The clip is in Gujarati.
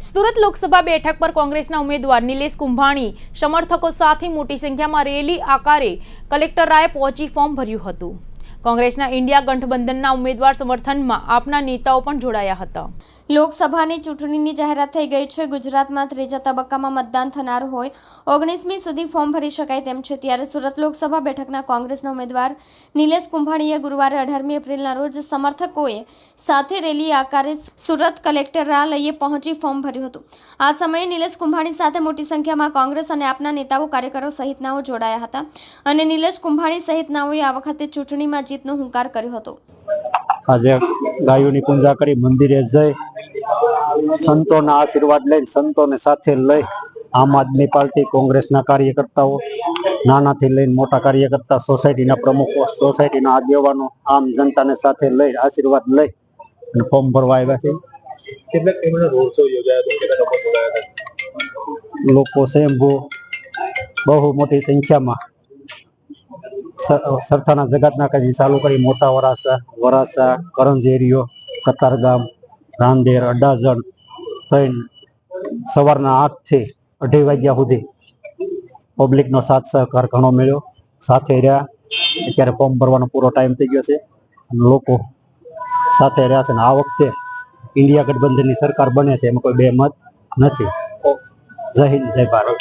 સુરત લોકસભા બેઠક પર કોંગ્રેસના ઉમેદવાર નિલેશ કુંભાણી સમર્થકો સાથે મોટી સંખ્યામાં રેલી આકારે કલેક્ટરાએ પહોંચી ફોર્મ ભર્યું હતું. કોંગ્રેસના ઇન્ડિયા ગઠબંધનના ઉમેદવાર સમર્થનમાં આપના નેતાઓ પણ જોડાયા હતા. લોકસભાની ચૂંટણીની જાહેરાત થઈ ગઈ છે. ગુજરાતમાં ત્રીજા તબક્કામાં મતદાન થનાર હોય. ઓગણીસમી સુધી ફોર્મ ભરી શકાય તેમ છે. ત્યારે સુરત લોકસભા બેઠકના કોંગ્રેસના ઉમેદવાર નિલેશ કુંભાણીએ ગુરુવારે અઢારમી એપ્રિલના રોજ સમર્થકોએ સાથે રેલી આકારે સુરત કલેક્ટરાલયે પહોંચી ફોર્મ ભર્યું હતું. આ સમયે નિલેશ કુંભાણી સાથે મોટી સંખ્યામાં કોંગ્રેસ અને આપના નેતાઓ કાર્યકરો સહિતનાઓ જોડાયા હતા. અને નિલેશ કુંભાણી સહિતનાઓએ આ વખતે ચૂંટણીમાં જીતનો હુંકાર કર્યો હતો. આજે ગાયોની પૂજા કરી મંદિરે જઈ સંતોના આશીર્વાદ લઈને સંતોને સાથે લઈ આમ આદમી પાર્ટી કોંગ્રેસના કાર્યકર્તાઓ નાનાથી લઈને મોટા કાર્યકર્તા સોસાયટીના પ્રમુખો સોસાયટીના આગેવાનો આમ જનતાને સાથે લઈ આશીર્વાદ લઈ અને ફોર્મ ભરવા આવ્યા છે. લોકો સ્વયંભૂ બહુ મોટી સંખ્યામાં સરથાના જગતના કદી ચાલુ કરી મોટા વરાસા વરાસા કરંજેરીઓ કતારગામ, રાંદેર, અડાજણ થઈને સવારના આઠથી અઢી વાગ્યા સુધી પબ્લિકનો સાથ સહકાર ઘણો મળ્યો. સાથે રહ્યા. અત્યારે ફોર્મ ભરવાનો પૂરો ટાઈમ થઈ ગયો છે. લોકો સાથે રહ્યા છે. અને આ વખતે ઇન્ડિયા ગઠબંધનની સરકાર બને છે. એમાં કોઈ બે મત નથી. જય હિન્દ, જય ભારત.